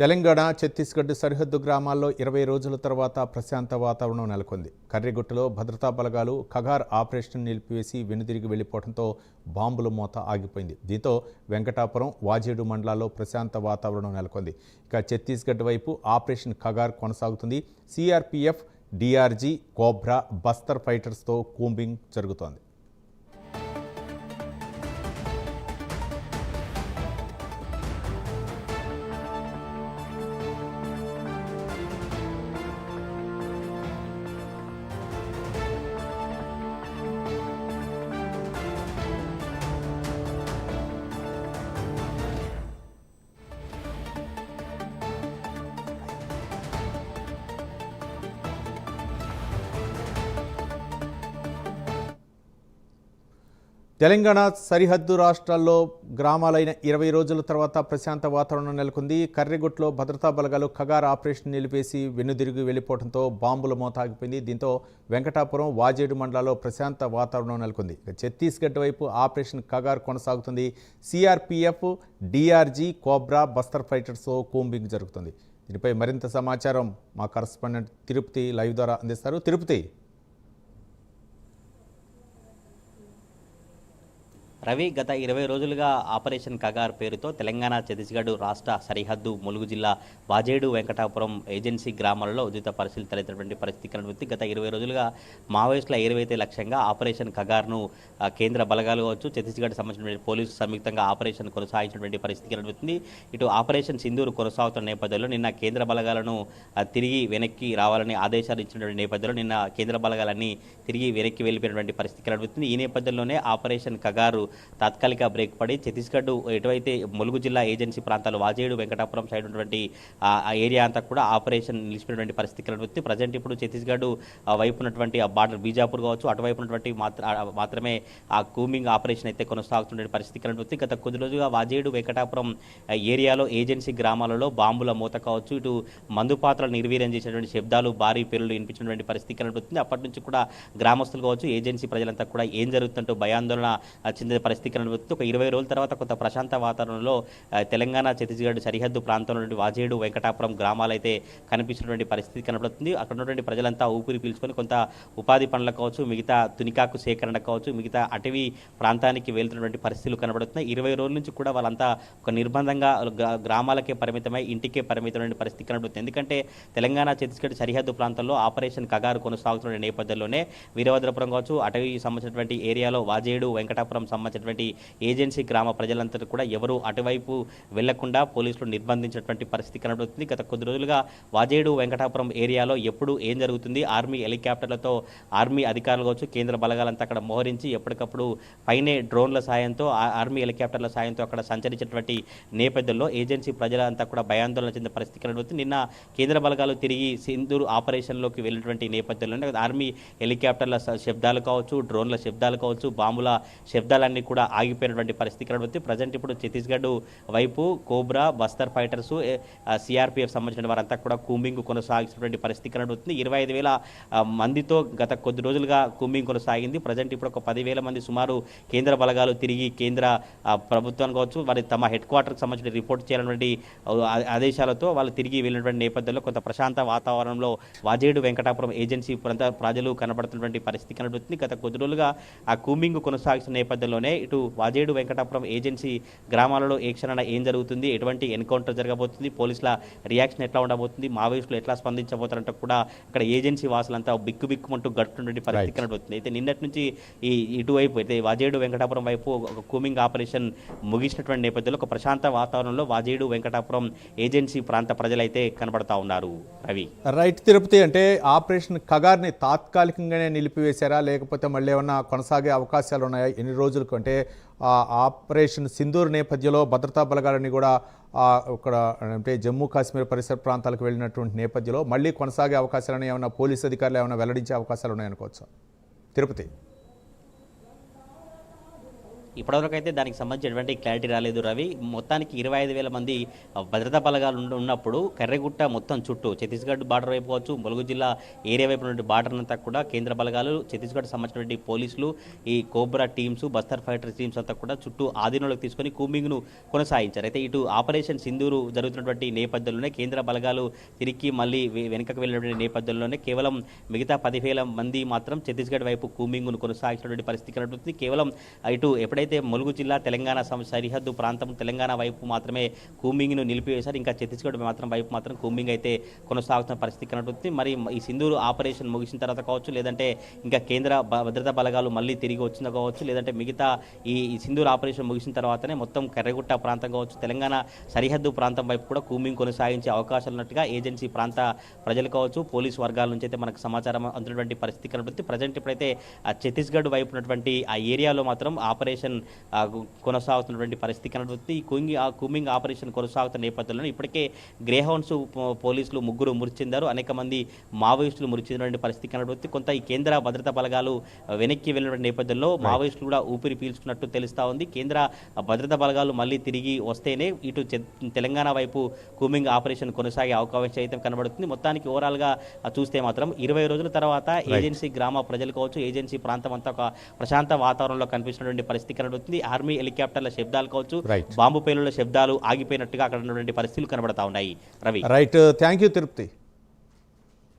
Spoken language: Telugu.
తెలంగాణ ఛత్తీస్గఢ్ సరిహద్దు గ్రామాల్లో ఇరవై రోజుల తర్వాత ప్రశాంత వాతావరణం నెలకొంది. కర్రిగుట్టలో భద్రతా బలగాలు ఖగార్ ఆపరేషన్ నిలిపివేసి వెనుదిరిగి వెళ్ళిపోవడంతో బాంబుల మోత ఆగిపోయింది. దీంతో వెంకటాపురం వాజేడు మండలాల్లో ప్రశాంత వాతావరణం నెలకొంది. ఇక ఛత్తీస్గఢ్ వైపు ఆపరేషన్ ఖగార్ కొనసాగుతుంది. సిఆర్పిఎఫ్ డిఆర్జీ కోబ్రా బస్తర్ ఫైటర్స్తో కూంబింగ్ జరుగుతోంది. తెలంగాణ సరిహద్దు రాష్ట్రాల్లో గ్రామాలైన ఇరవై రోజుల తర్వాత ప్రశాంత వాతావరణం నెలకొంది. కర్రిగుట్లో భద్రతా బలగాలు ఖగార్ ఆపరేషన్ నిలిపేసి వెన్నుదిరిగి వెళ్ళిపోవడంతో బాంబుల మోతాగిపోయింది దీంతో వెంకటాపురం వాజేడు మండలాల్లో ప్రశాంత వాతావరణం నెలకొంది. ఛత్తీస్గఢ్ వైపు ఆపరేషన్ ఖగార్ కొనసాగుతుంది. సిఆర్పిఎఫ్ డిఆర్జీ కోబ్రా బస్తర్ ఫైటర్స్తో కూంబింగ్ జరుగుతుంది. దీనిపై మరింత సమాచారం మా కరస్పాండెంట్ తిరుపతి లైవ్ ద్వారా అందిస్తారు. తిరుపతి రవి గత ఇరవై రోజులుగా ఆపరేషన్ కగార్ పేరుతో తెలంగాణ ఛత్తీస్గఢ్ రాష్ట్ర సరిహద్దు ములుగు జిల్లా వాజేడు వెంకటాపురం ఏజెన్సీ గ్రామాలలో ఉచిత పరిశీలి తలెత్తినటువంటి పరిస్థితి కనిపిస్తుంది గత ఇరవై రోజులుగా మావోయిస్టుల ఏరువైతే లక్ష్యంగా ఆపరేషన్ కగార్ను కేంద్ర బలగాలు కావచ్చు ఛత్తీస్గఢ్ సంబంధించినటువంటి పోలీసు సంయుక్తంగా ఆపరేషన్ కొనసాగించినటువంటి పరిస్థితి కనిపిస్తుంది ఇటు ఆపరేషన్ సింధూరు కొనసాగుతున్న నేపథ్యంలో నిన్న కేంద్ర బలగాలను తిరిగి వెనక్కి రావాలని ఆదేశాలు ఇచ్చినటువంటి నేపథ్యంలో నిన్న కేంద్ర బలగాలన్నీ తిరిగి వెనక్కి వెళ్ళిపోయినటువంటి పరిస్థితి కనిపిస్తుంది ఈ నేపథ్యంలోనే ఆపరేషన్ కగారు తాత్కాలిక బ్రేక్ పడి ఛత్తీస్గఢ్ ఎటువైతే ములుగు జిల్లా ఏజెన్సీ ప్రాంతాలు వాజేడు వెంకటాపురం సైడ్ ఉన్నటువంటి ఆ ఏరియా అంతా కూడా ఆపరేషన్ నిలిచిపోయినటువంటి పరిస్థితి కనిపిస్తుంది ప్రజెంట్ ఇప్పుడు ఛత్తీస్గఢ్ వైపు ఉన్నటువంటి ఆ బార్డర్ బీజాపూర్ కావచ్చు అటువైపు ఉన్నటువంటి మాత్రమే ఆ కూమింగ్ ఆపరేషన్ అయితే కొనసాగుతున్న పరిస్థితి కనిపిస్తుంది గత కొద్ది రోజులుగా వాజేడు వెంకటాపురం ఏరియాలో ఏజెన్సీ గ్రామాలలో బాంబుల మూత కావచ్చు ఇటు మందు పాత్రలు నిర్వీర్యం చేసినటువంటి శబ్దాలు భారీ పేర్లు వినిపించినటువంటి పరిస్థితి కనిపిస్తుంది అప్పటి నుంచి కూడా గ్రామస్తులు కావచ్చు ఏజెన్సీ ప్రజలంతా కూడా ఏం జరుగుతుందంటూ భయాందోళన చెందిన పరిస్థితి కనిపిస్తుంది ఒక ఇరవై రోజుల తర్వాత కొంత ప్రశాంత వాతావరణంలో తెలంగాణ ఛత్తీస్గఢ్ సరిహద్దు ప్రాంతంలో నుండి వాజేడు వెంకటాపురం గ్రామాలు అయితే కనిపిస్తున్నటువంటి పరిస్థితి కనబడుతుంది. అక్కడ ఉన్నటువంటి ప్రజలంతా ఊపిరి పీల్చుకొని కొంత ఉపాధి పనులు కావచ్చు మిగతా తునికాకు సేకరణ కావచ్చు మిగతా అటవీ ప్రాంతానికి వెళ్తున్నటువంటి పరిస్థితులు కనబడుతున్నాయి. ఇరవై రోజుల నుంచి కూడా వాళ్ళంతా ఒక నిర్బంధంగా గ్రామాలకే పరిమితమై ఇంటికే పరిమితమైన పరిస్థితి కనబడుతుంది. ఎందుకంటే తెలంగాణ ఛత్తీస్గఢ్ సరిహద్దు ప్రాంతంలో ఆపరేషన్ కగారు కొనసాగుతున్న నేపథ్యంలోనే వీరభద్రపురం కావచ్చు అటవీ సంబంధించినటువంటి ఏరియాలో వాజేడు వెంకటాపురం సంబంధించినటువంటి ఏజెన్సీ గ్రామ ప్రజలంతా కూడా ఎవరు అటువైపు వెళ్ళకుండా పోలీసులు నిర్బంధించినటువంటి పరిస్థితి కనబడుతుంది. గత కొద్ది రోజులుగా వాజేడు వెంకటాపురం ఏరియాలో ఎప్పుడు ఏం జరుగుతుంది? ఆర్మీ హెలికాప్టర్లతో ఆర్మీ అధికారులు కావచ్చు కేంద్ర బలగాలంతా అక్కడ మోహరించి ఎప్పటికప్పుడు పైనే డ్రోన్ల సాయంతో ఆ- ఆర్మీ హెలికాప్టర్ల సాయంతో అక్కడ సంచరించినటువంటి నేపథ్యంలో ఏజెన్సీ ప్రజలంతా కూడా భయాందోళన చెందిన పరిస్థితి కనబడుతుంది. నిన్న కేంద్ర బలగాలు తిరిగి సింధూరు ఆపరేషన్లోకి వెళ్ళినటువంటి నేపథ్యంలో ఆర్మీ హెలికాప్టర్ల శబ్దాలు కావచ్చు డ్రోన్ల శబ్దాలు కావచ్చు బాంబుల శబ్దాలన్నీ కూడా ఆగిపోయినటువంటి పరిస్థితి కనబడుతుంది ప్రజెంట్ ఇప్పుడు ఛత్తీస్గఢ్ వైపు కోబ్రా బస్తర్ ఫైటర్స్ సిఆర్పిఎఫ్ సంబంధించిన వారంతా కూడా కూంబింగ్ కొనసాగిస్తున్నటువంటి పరిస్థితి కనబడుతుంది ఇరవై ఐదు వేల మందితో గత కొద్ది రోజులుగా కూంబింగ్ కొనసాగింది. ప్రజెంట్ ఇప్పుడు ఒక పదివేల మంది సుమారు కేంద్ర బలగాలు తిరిగి కేంద్ర ప్రభుత్వం కావచ్చు వారి తమ హెడ్ క్వార్టర్కి సంబంధించిన రిపోర్ట్ చేయాలన్నటువంటి ఆదేశాలతో వాళ్ళు తిరిగి వెళ్ళినటువంటి నేపథ్యంలో కొంత ప్రశాంత వాతావరణంలో వాజేడు వెంకటాపురం ఏజెన్సీ ప్రాంత ప్రజలు కనబడుతున్నటువంటి పరిస్థితి కనబడుతుంది గత కొద్ది రోజులుగా ఆ కూంబింగ్ కొనసాగిస్తున్న నేపథ్యంలోనే ఇటు వాజేడు వెంకటాపురం ఏజెన్సీ గ్రామాలలో ఏ క్షణాన ఏం జరుగుతుంది ఎటువంటి ఎన్కౌంటర్ జరగబోతుంది పోలీసుల రియాక్షన్ ఎట్లా ఉండబోతుంది మావోయిస్టులు ఎట్లా స్పందించబోతారంటే కూడా ఇక్కడ ఏజెన్సీ వాసులంతా బిక్కు బిక్కుమంటూ గడుపుతున్నటువంటి పరిస్థితి. కనబడుతుంది. అయితే నిన్నటి నుంచి ఈ ఇటువైపు అయితే వాజేడు వెంకటాపురం వైపు ఒక కూమింగ్ ఆపరేషన్ ముగిసినటువంటి నేపథ్యంలో ఒక ప్రశాంత వాతావరణంలో వాజేడు వెంకటాపురం ఏజెన్సీ ప్రాంత ప్రజలైతే కనబడతా ఉన్నారు. రవి. రైట్ తిరుపతి అంటే ఆపరేషన్ ఖగార్ని తాత్కాలికంగానే నిలిపివేశారా లేకపోతే మళ్ళీ ఏమన్నా కొనసాగే అవకాశాలు ఉన్నాయా ఎన్ని రోజులకు అంటే ఆ ఆపరేషన్ సింధూర్ నేపథ్యంలో భద్రతా బలగాలని కూడా ఇక్కడ అంటే జమ్మూ కాశ్మీర్ పరిసర ప్రాంతాలకు వెళ్ళినటువంటి నేపథ్యంలో మళ్ళీ కొనసాగే అవకాశాలను ఏమైనా పోలీస్ అధికారులు ఏమైనా వెల్లడించే అవకాశాలు ఉన్నాయనుకోవచ్చు. తిరుపతి. ఇప్పటివరకు అయితే దానికి సంబంధించి ఎటువంటి క్లారిటీ రాలేదు రవి. మొత్తానికి ఇరవై ఐదు వేల మంది భద్రతా బలగాలు ఉన్నప్పుడు కర్రెగుట్ట మొత్తం చుట్టూ ఛత్తీస్గఢ్ బార్డర్ వైపు కావచ్చు ములుగు జిల్లా ఏరియా వైపు నుండి బార్డర్ అంతా కూడా కేంద్ర బలగాలు ఛత్తీస్గఢ్ సంబంధించినటువంటి పోలీసులు ఈ cobra teams Bastar fighter teams అంతా కూడా చుట్టూ ఆధీనంలోకి తీసుకొని కూంబింగ్ను కొనసాగించారు. అయితే ఇటు ఆపరేషన్ సింధూరు జరుగుతున్నటువంటి నేపథ్యంలోనే కేంద్ర బలగాలు తిరిగి మళ్ళీ వెనుకకు వెళ్ళినటువంటి నేపథ్యంలోనే కేవలం మిగతా పదివేల మంది మాత్రం ఛత్తీస్గఢ్ వైపు కూంబింగ్ను కొనసాగించినటువంటి పరిస్థితి కనబడుతుంది. కేవలం ఇటు ఎప్పుడైతే ములుగు జిల్లా తెలంగాణ సరిహద్దు ప్రాంతం తెలంగాణ వైపు మాత్రమే కూంబింగ్ను నిలిపివేశారు ఇంకా ఛత్తీస్గఢ్ మాత్రం వైపు మాత్రం కూంబింగ్ అయితే కొనసాగుతున్న పరిస్థితి కనబడుతుంది. మరి ఈ సింధూరు ఆపరేషన్ ముగిసిన తర్వాత కావచ్చు లేదంటే ఇంకా కేంద్ర భద్రతా బలగాలు మళ్ళీ తిరిగి వచ్చిందో కావచ్చు లేదంటే మిగతా ఈ సింధూరు ఆపరేషన్ ముగిసిన తర్వాతనే మొత్తం కర్రగుట్ట ప్రాంతం కావచ్చు తెలంగాణ సరిహద్దు ప్రాంతం వైపు కూడా కూంబింగ్ కొనసాగించే అవకాశాలు ఉన్నట్టుగా ఏజెన్సీ ప్రాంత ప్రజలు కావచ్చు పోలీసు వర్గాల నుంచి అయితే మనకు సమాచారం అందుతున్నటువంటి పరిస్థితి కనబడుతుంది. ప్రజెంట్ ఇప్పుడైతే ఆ ఛత్తీస్గఢ్ వైపు ఉన్నటువంటి ఆ ఏరియాలో మాత్రం ఆపరేషన్ కొనసాగుతున్నటువంటి పరిస్థితి కనబడుతుంది. ఈ కూంగి ఆ కూంబింగ్ ఆపరేషన్ కొనసాగుతున్న నేపథ్యంలో ఇప్పటికే గ్రే హౌన్స్ పో- పోలీసులు ముగ్గురు మృతి చెందారు అనేక మంది మావోయిస్టులు మృతి చెందినటువంటి పరిస్థితి కనబడుతుంది. కొంత ఈ కేంద్ర భద్రతా బలగాలు వెనక్కి వెళ్ళినటువంటి నేపథ్యంలో మావోయిస్టులు కూడా ఊపిరి పీల్చుకున్నట్టు తెలుస్తా ఉంది. కేంద్ర భద్రతా బలగాలు మళ్ళీ తిరిగి వస్తేనే ఇటు తెలంగాణ వైపు కూమింగ్ ఆపరేషన్ కొనసాగే అవకాశం అయితే కనబడుతుంది. మొత్తానికి ఓవరాల్గా చూస్తే మాత్రం ఇరవై రోజుల తర్వాత ఏజెన్సీ గ్రామ ప్రజలు కావచ్చు ఏజెన్సీ ప్రాంతం అంతా ఒక ప్రశాంత వాతావరణంలో కనిపిస్తున్నటువంటి పరిస్థితి కనబడుతుంది ఆర్మీ హెలికాప్టర్ల శబ్దాలు కావచ్చు. బాంబు పేలుళ్ళ శబ్దాలు ఆగిపోయినట్టుగా అక్కడ ఉన్నటువంటి పరిస్థితులు కనబడతా ఉన్నాయి. Ravi. Right thank you Tirupati